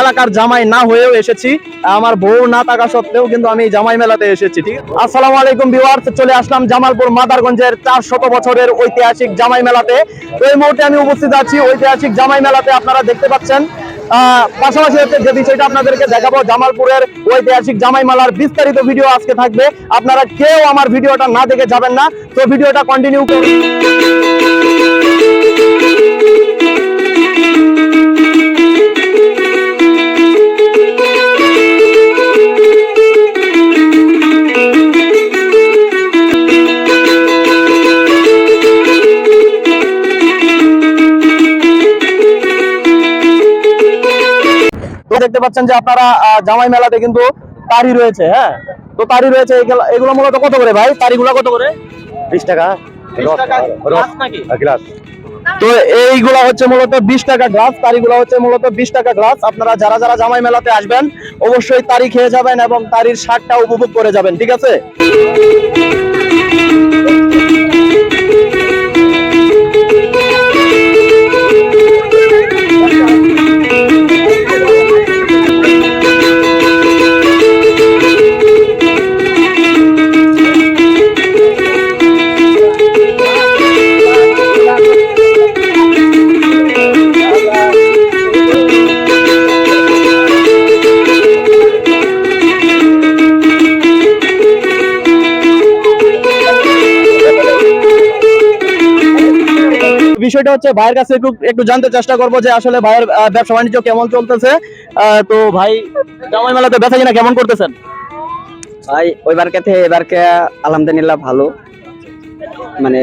এলাকার জামাই না হয়েও এসেছি। আমার বউ না থাকা সত্ত্বেও কিন্তু আমি জামাই মেলাতে এসেছি, ঠিক? আসসালামু আলাইকুম ভিউয়ার্স চলে আসলাম জামালপুর মাদারগঞ্জের চার শত বছরের ঐতিহাসিক জামাই মেলাতে। এই মুহূর্তে আমি উপস্থিত আছি ঐতিহাসিক জামাই মেলাতে, আপনারা দেখতে পাচ্ছেন। পাশাপাশি হচ্ছে যে বিষয়টা আপনাদেরকে দেখাবো, জামালপুরের ঐতিহাসিক জামাই মেলার বিস্তারিত ভিডিও আজকে থাকবে। আপনারা কেউ আমার ভিডিওটা না দেখে যাবেন না। তো ভিডিওটা কন্টিনিউ করুন। তো দেখতে পাচ্ছেন যে আপনারা জামাই মেলাতে কিন্তু তারি রয়েছে হ্যাঁ? তো তারি রয়েছে এগুলো- এগুলো মূলত কত করে ভাই? তারিগুলো কত করে? বিশ টাকা। গ্লাস তো এইগুলা হচ্ছে মূলত বিশ টাকা গ্লাস তারিগুলো হচ্ছে মূলত বিশ টাকা গ্লাস। আপনারা যারা যারা জামাই মেলাতে আসবেন অবশ্যই তারি খেয়ে যাবেন এবং তারির স্বাদটা উপভোগ করে যাবেন ঠিক আছে? বিষয়টা হচ্ছে ভাইয়ের কাছে একটু একটু জানতে চেষ্টা করব যে আসলে ভাইয়ের ব্যবসা বাণিজ্য কেমন চলতেছে। তো ভাই, জামাই মেলাতে বেচা কিনা কেমন করতেছেন? ভাই ওইবার কে থেকে এবারকে আলহামদুলিল্লাহ ভালো। মানে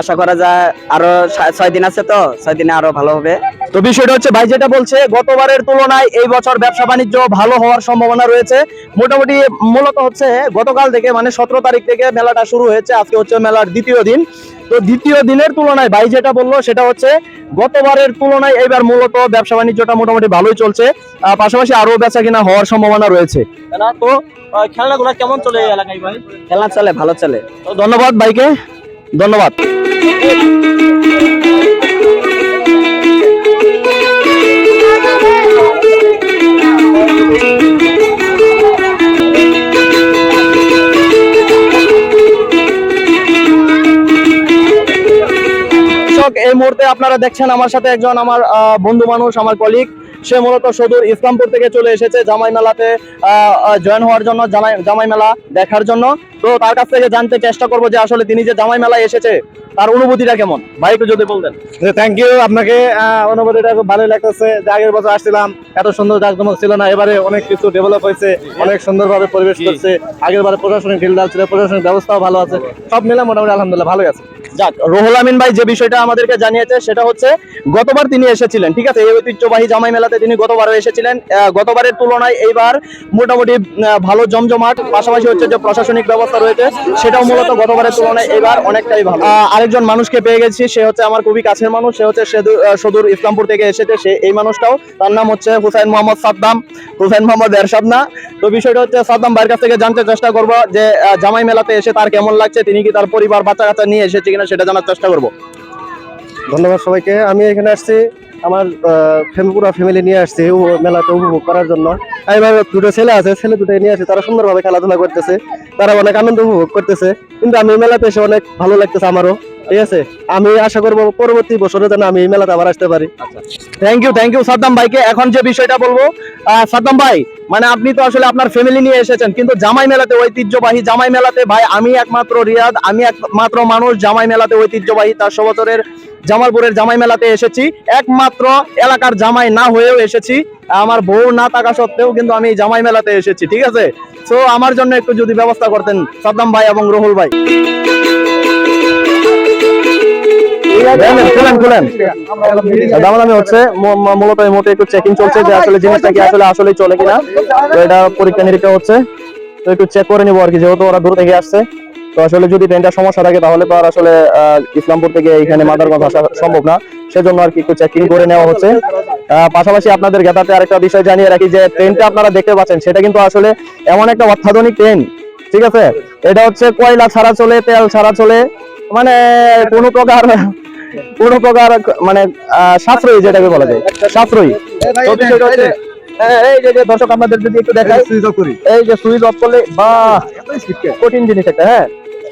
আশা করা যায় আরও ছয় দিন আছে তো, ছয় দিনে আরও ভালো হবে। তো বিষয়টা হচ্ছে ভাই যেটা বলছে গতবারের তুলনায় এই বছর ব্যবসা বাণিজ্য ভালো হওয়ার সম্ভাবনা রয়েছে। মোটামুটি মূলত হচ্ছে গতকাল থেকে মানে সতেরো তারিখ থেকে মেলাটা শুরু হয়েছে। আজকে হচ্ছে মেলার দ্বিতীয় দিন। তো দ্বিতীয় দিনের তুলনায় ভাই যেটা বলল সেটা হচ্ছে গতবারের তুলনায় এবার মূলত ব্যবসা বাণিজ্যটা মোটামুটি ভালোই চলছে। পাশাপাশি আরও বেচা কিনা হওয়ার সম্ভাবনা রয়েছে। তো খেলনাগুলো কেমন চলে এলাকায় ভাই? খেলা চলে ভালো চলে। তো ধন্যবাদ ভাইকে। ধন্যবাদ। দর্শক এই মুহূর্তে আপনারা দেখছেন আমার সাথে একজন আমার বন্ধু মানুষ আমার কলিগ সে মূলত সদূর ইসলামপুর থেকে চলে এসেছে জামাই মেলাতে জয়েন হওয়ার জন্য জামাই মেলা দেখার জন্য। তো তার কাছ থেকে জানতে চেষ্টা করব যে আসলে তিনি যে জামাই মেলায় এসেছে তার অনুভূতিটা কেমন? ভাই একটু যদি বলতেন। থ্যাংক ইউ আপনাকে অনুভূতিটা খুব ভালো লাগতেছে। যে আগের বছর আসছিলাম এত সুন্দর জাকজমক ছিল না এবারে অনেক কিছু ডেভেলপ হয়েছে অনেক সুন্দরভাবে পরিবেশ করছে। আগের বারে প্রশাসনিক ঢিলঢাল ছিল প্রশাসনিক ব্যবস্থাও ভালো আছে। সব মিলে মোটামুটি আলহামদুলিল্লাহ ভালোই আছে। যাক, রোহুল আমিন ভাই যে বিষয়টা আমাদেরকে জানিয়েছে, সেটা হচ্ছে গতবার তিনি এসেছিলেন, ঠিক আছে? এই ঐতিহ্যবাহী জামাই মেলাতে তিনি গতবারও এসেছিলেন। গতবারের তুলনায় এইবার মোটামুটি ভালো জমজমাট, পাশাপাশি হচ্ছে যে প্রশাসনিক ব্যবস্থা রয়েছে, সেটাও মূলত গতবারের তুলনায় এবার অনেকটাই ভালো। আরেকজন মানুষকে পেয়ে গেছি, সে হচ্ছে আমার খুবই কাছের মানুষ, সে হচ্ছে সদূর ইসলামপুর থেকে এসেছে, সে এই মানুষটাও। তার নাম হচ্ছে হুসাইন মোহাম্মদ সাদ্দাম, হুসাইন মোহাম্মদ এরশাদ না। তো বিষয়টা হচ্ছে সাদ্দাম ভাইয়ের কাছ থেকে জানতে চেষ্টা করব যে জামাই মেলাতে এসে তার কেমন লাগছে, তিনি কি তার পরিবার বাচ্চা কাচ্চা নিয়ে এসেছে কিনা সেটা জানার চেষ্টা করব। ধন্যবাদ সবাইকে। আমি এখানে আসছি, আমার পুরো ফ্যামিলি নিয়ে আসছি মেলাতে উপভোগ করার জন্য। আমার দুটো ছেলে আছে, ছেলে দুটো নিয়ে আসছে তারা সুন্দরভাবে খেলাধুলা করতেছে। তারা অনেক আনন্দ উপভোগ করতেছে। কিন্তু আমি মেলাতে এসে অনেক ভালো লাগতেছে আমারও। ঠিক আছে? আমি আশা করব পরবর্তী বছরে যেন আমি এই মেলাতে আবার আসতে পারি। Thank you thank you Saddam ভাইকে। এখন যে বিষয়টা বলব সাদ্দাম ভাই মানে আপনি তো আসলে আপনার ফ্যামিলি নিয়ে এসেছেন কিন্তু জামাই মেলাতে ঐতিহ্যবাহী জামাই মেলাতে ভাই আমি একমাত্র রিয়াদ আমি একমাত্র মানুষ জামাই মেলাতে ঐতিহ্যবাহী। চারশো বছরের জামালপুরের জামাই মেলাতে এসেছি। একমাত্র এলাকার জামাই না হয়েও এসেছি। আমার বউ না থাকা সত্ত্বেও কিন্তু আমি জামাই মেলাতে এসেছি ঠিক আছে? তো আমার জন্য একটু যদি ব্যবস্থা করতেন সাদ্দাম ভাই এবং রহুল ভাই। খুলেন খুলেন দামাদামি হচ্ছে মূ- মূ- মূলত এই মুহূর্তে একটু চেকিং চলছে যে আসলে জিনিসটা কি আসলে আসলেই চলে কিনা। তো এটা পরীক্ষা নিরীক্ষা হচ্ছে। তো একটু চেক করে নিবো আর কি যেহেতু ওরা দূর থেকে আসছে। তো আসলে যদি ট্রেনটার সমস্যা থাকে তাহলে তো আর আসলে ইসলামপুর থেকে এখানে মাদারগঞ্জ আসা সম্ভব না। সেজন্য আর কি একটু চেকিং করে নেওয়া হচ্ছে। পাশাপাশি আপনাদের জ্ঞাতাতে আরেকটা বিষয় জানিয়ে রাখি যে ট্রেনটা আপনারা দেখতে পাচ্ছেন সেটা কিন্তু আসলে এমন একটা অত্যাধুনিক ট্রেন ঠিক আছে? এটা হচ্ছে কয়লা ছাড়া চলে তেল ছাড়া চলে মানে কোনো প্রকার কোনো প্রকার মানে সাশ্রয়ী যেটাকে বলা যায়। সাশ্রয়ী। তো বিষয়টা হচ্ছে এই যে যে দর্শক আপনাদের যদি একটু দেখাই। এই যে সুইচ অফ করলে বা কঠিন জিনিস একটা হ্যাঁ?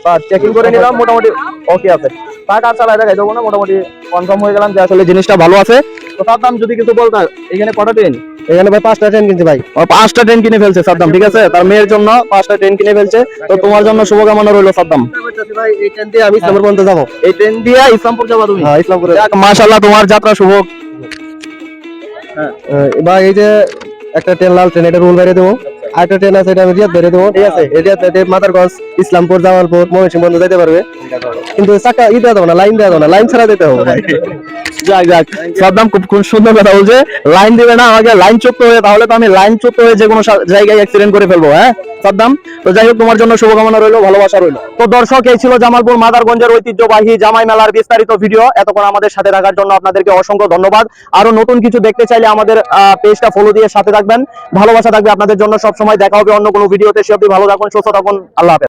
বা চেকিং করে নিলাম মোটামুটি ওকে আছে। টাকা চালায় দেখাই দেবো না মোটামুটি কনফার্ম হয়ে গেলাম যে আসলে জিনিসটা ভালো আছে। তো তার দাম যদি কিছু বলতে এখানে কটা ট্রেন এখানে ভাই পাঁচটা ট্রেন কিনছে ভাই। ও পাঁচটা ট্রেন কিনে ফেলছে সাদ্দাম ঠিক আছে? তার মেয়ের জন্য পাঁচটা ট্রেন কিনে ফেলছে। তো তোমার জন্য শুভকামনা রইল সাদ্দাম। ভাই এই ট্রেন দিয়ে আমি ইসলামপুর পর্যন্ত যাব এই ট্রেন দিয়ে ইসলামপুর যাব। তুমি হ্যাঁ ইসলামপুর যাক মাশাআল্লাহ তোমার যাত্রা শুভ। বা এই যে একটা ট্রেন লাল ট্রেন এটা রুল বাইরে দেবো। একটা ট্রেন আছে, এটা আমি রিয়াদ বেরিয়ে দেবো, ঠিক আছে? রিয়াদ মাদারগঞ্জ ইসলামপুর জামালপুর ময়মনসিংহ বন্ধ যেতে পারবে। কিন্তু চাকা ই দেওয়া না লাইন দেওয়া না লাইন ছাড়া যেতে হবে। হয়ে তোমার জন্য শুভকামনা রইল, ভালোবাসা তো দর্শক ঐতিহ্যবাহী জামাই মেলার বিস্তারিত ভিডিও এতক্ষণ আমাদের সাথে জন্য অসংখ্য ধন্যবাদ। আরও নতুন কিছু দেখতে চাইলে আমাদের পেজটা ফলো দিয়ে সাথে থাকবেন। ভালোবাসা থাকবে আপনাদের জন্য সব সময় দেখা হবে অন্য কোনো ভিডিওতে। সে আপনি ভালো থাকুন সুস্থ থাকুন আল্লাহ হাফেজ।